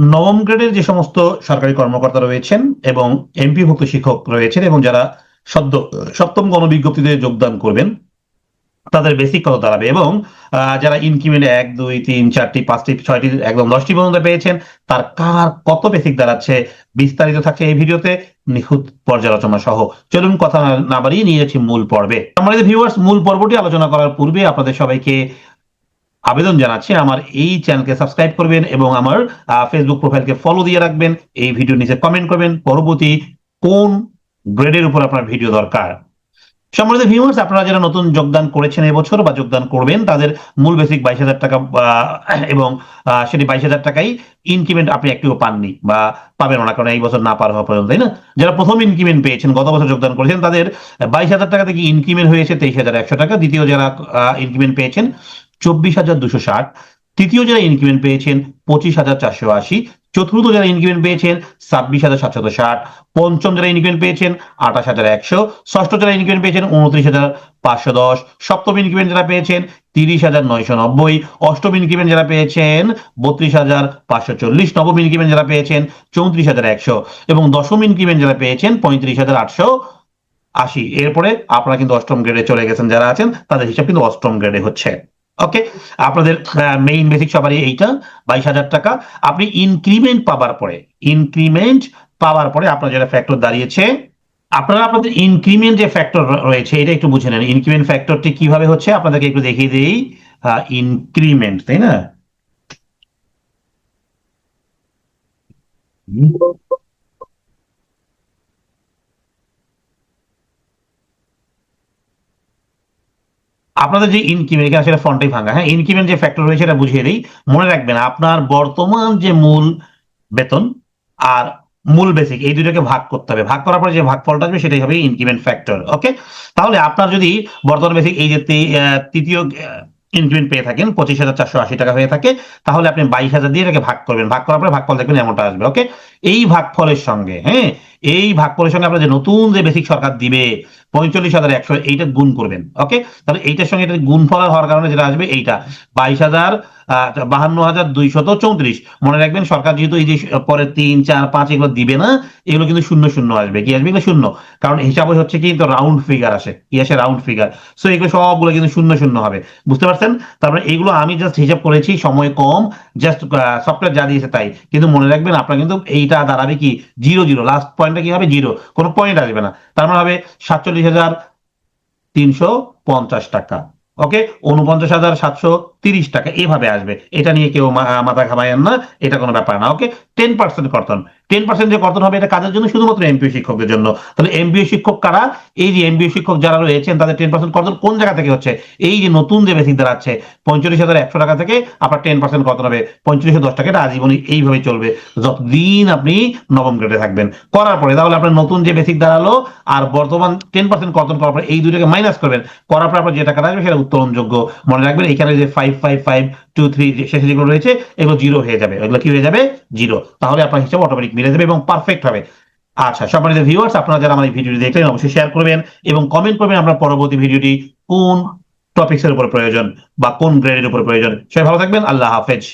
নবম গ্রেডের যে সমস্ত সরকারি কর্মকর্তা রয়েছেন এবং এমপিভুক্ত শিক্ষক রয়েছেন এবং যারা সদ্য, সপ্তম গণবিজ্ঞপ্তিতে যোগদান করবেন, তাদের বেসিক কত দাঁড়াবে এবং যারা ইনক্রিমেন্ট এক, দুই, তিন, চারটি, পাঁচটি, ছয়টি, একদম দশটি পর্যন্ত পেয়েছেন, তার কার কত বেসিক দাঁড়াচ্ছে বিস্তারিত থাকছে এই ভিডিওতে নিখুঁত পর্যালোচনা সহ। চলুন কথা না- বাড়িয়ে নিয়ে যাচ্ছি মূল পর্বে। আমাদের ভিউয়ার্স মূল পর্বটি আলোচনা করার পূর্বে আপনাদের সবাইকে আবেদন জানাচ্ছি, আমার এই চ্যানেলকে সাবস্ক্রাইব করবেন এবং আমার ফেসবুক প্রোফাইলকে ফলো দিয়ে রাখবেন। এই ভিডিও নিচে কমেন্ট করবেন, পরবর্তী কোন গ্রেডের উপর আপনার ভিডিও দরকার। সম্মানিত ভিউয়ার্স আপনারা যারা নতুন যোগদান করেছেন এবছর বা যোগদান করবেন, তাদের মূল বেসিক বাইশ হাজার টাকা এবং সেটি বাইশ হাজার টাকাই ইনক্রিমেন্ট আপনি একটিও পাননি বা পাবেন না, কারণ এই বছর না পার হওয়া পর্যন্ত, তাই না? যারা প্রথম ইনক্রিমেন্ট পেয়েছেন, গত বছর যোগদান করেছেন, তাদের বাইশ হাজার টাকা থেকে ইনক্রিমেন্ট হয়েছে তেইশ হাজার একশো টাকা। দ্বিতীয় যারা ইনক্রিমেন্ট পেয়েছেন চব্বিশ হাজার দুশো ষাট। তৃতীয় যারা ইনক্রিমেন্ট পেয়েছেন, পঁচিশ হাজার চারশো আশি। চতুর্থ যারা ইনক্রিমেন্ট পেয়েছেন, ছাব্বিশ হাজার সাতশত ষাট। পঞ্চম যারা ইনক্রিমেন্ট পেয়েছেন, আঠাশ হাজার একশো। ষষ্ঠ যারা ইনক্রিমেন্ট পেয়েছেন, উনত্রিশ হাজার পাঁচশো দশ। সপ্তম ইনক্রিমেন্ট যারা পেয়েছেন, তিরিশ হাজার নয়শো নব্বই। অষ্টম ইনক্রিমেন্ট যারা পেয়েছেন, বত্রিশ হাজার পাঁচশো চল্লিশ। নবম ইনক্রিমেন্ট যারা পেয়েছেন, চৌত্রিশ হাজার একশো। এবং দশম ইনক্রিমেন্ট যারা পেয়েছেন, পঁয়ত্রিশ হাজার আটশো আশি। এরপরে আপনারা কিন্তু অষ্টম গ্রেডে চলে গেছেন। যারা আছেন, তাদের হিসাব কিন্তু অষ্টম গ্রেডে হচ্ছে। ওকে আপনাদের মেইন বেসিক সবারই এইটা, বাইশ হাজার টাকা। আপনি ইনক্রিমেন্ট পাবার পরে ইনক্রিমেন্ট পাওয়ার পরে আপনার যেটা ফ্যাক্টর দাঁড়িয়েছে, আপনারা আপনাদের ইনক্রিমেন্ট যে ফ্যাক্টর রয়েছে, এটা একটু বুঝে নেন। ইনক্রিমেন্ট ফ্যাক্টরটি কীভাবে হচ্ছে, আপনাদেরকে একটু দেখিয়ে দিই। ইনক্রিমেন্ট তাই না? আপনাদের যে ইনক্রিমেন্ট এখানে সেটা ফন্টেই ভাঙা হ্যাঁ ইনক্রিমেন্ট যে ফ্যাক্টর রয়েছে এটা বুঝিয়ে দিই। মনে রাখবেন, আপনার বর্তমান যে মূল বেতন আর মূল বেসিক এই দুটোকে ভাগ করতে হবে। ভাগ করার পরে যে ভাগফলটা আসবে, সেটাই হবে ইনক্রিমেন্ট ফ্যাক্টর ওকে তাহলে আপনার যদি বর্তমান বেসিক এই যে তৃতীয় ইনক্রিমেন্ট পেয়ে থাকেন, পঁচিশ হাজার চারশো আশি টাকা হয়ে থাকে, তাহলে আপনি বাইশ হাজার দিয়ে এটাকে ভাগ করবেন। ভাগ করার পরে ভাগফল দেখবেন এমনটা আসবে ওকে এই ভাগফলের সঙ্গে হ্যাঁ এই ভাগ ভাগফলের সঙ্গে আপনার যে নতুন যে বেসিক সরকার দিবে, পঁয়তাল্লিশ হাজার একশো এইটা গুণ করবেন ওকে তাহলে এইটার সঙ্গে এটা গুণফল হওয়ার কারণে যেটা আসবে এইটা। বাইশ হাজার বাহান্ন হাজার দুইশত চৌত্রিশ। মনে রাখবেন সরকার যেহেতু এই যে পরে তিন, চার, পাঁচ এগুলো দিবে না, এগুলো কিন্তু শূন্য শূন্য আসবে। কি আসবে? এগুলো শূন্য। কারণ হিসাবে হচ্ছে কিন্তু রাউন্ড ফিগার আসে। কি আসে? রাউন্ড ফিগার সো এগুলো সবগুলো কিন্তু শূন্য শূন্য হবে। বুঝতে পারছেন? তারপরে এইগুলো আমি জাস্ট হিসাব করেছি, সময় কম জাস্ট সফটওয়্যার যা দিয়েছে তাই। কিন্তু মনে রাখবেন আপনার কিন্তু এইটা দাঁড়াবে কি জিরো জিরো লাস্ট পয়েন্টটা কি হবে? জিরো কোনো পয়েন্ট আসবে না। তার মানে হবে সাতচল্লিশ হাজার তিনশো পঞ্চাশ টাকা। ওকে উনপঞ্চাশ হাজার সাতশো তিরিশ টাকা। এভাবে আসবে। এটা নিয়ে কেউ মাথা ঘামায়েন না। এটা কোনো ব্যাপার না। ওকে টেন পার্সেন্ট কর্তন। টেন পার্সেন্ট যে কর্তন হবে এটা কাজের জন্য শুধুমাত্র এমপিও শিক্ষকদের জন্য। তাহলে এমপিও শিক্ষক কারা? এই যে এমপিও শিক্ষক যারা রয়েছেন, তাদের টেন পার্সেন্ট কর্তন কোন জায়গা থেকে হচ্ছে? এই যে নতুন যে বেসিক দাঁড়াচ্ছে হাজার একশো টাকা থেকে আপনার টেন পার্সেন্ট কর্তন হবে। দশ টাকা, এটা এইভাবে চলবে। যতদিন আপনি নবম গ্রেডে থাকবেন। করার পরে, তাহলে আপনার নতুন যে বেসিক দাঁড়াল, আর বর্তমান টেন পার্সেন্ট কর্তন করার পরে এই দুটোকে মাইনাস করবেন। করার পর আপনার যে টাকাটা আসবে, সেটা উত্তোলনযোগ্য। মনে রাখবেন এখানে যে five five five two three শেষে যেগুলো রয়েছে, এগুলো জিরো হয়ে যাবে। এগুলো কি হয়ে যাবে? জিরো তাহলে আপনার হিসাব অটোমেটিক মিলে যাবে এবং পারফেক্ট হবে। আচ্ছা সম্মানিত ভিউয়ার্স আপনারা যারা আমার এই ভিডিওটি দেখলেন, অবশ্যই শেয়ার করবেন এবং কমেন্ট করবেন আপনার পরবর্তী ভিডিওটি কোন টপিক্স এর উপর প্রয়োজন বা কোন গ্রেডের উপর প্রয়োজন। সবাই ভালো থাকবেন। আল্লাহ হাফেজ।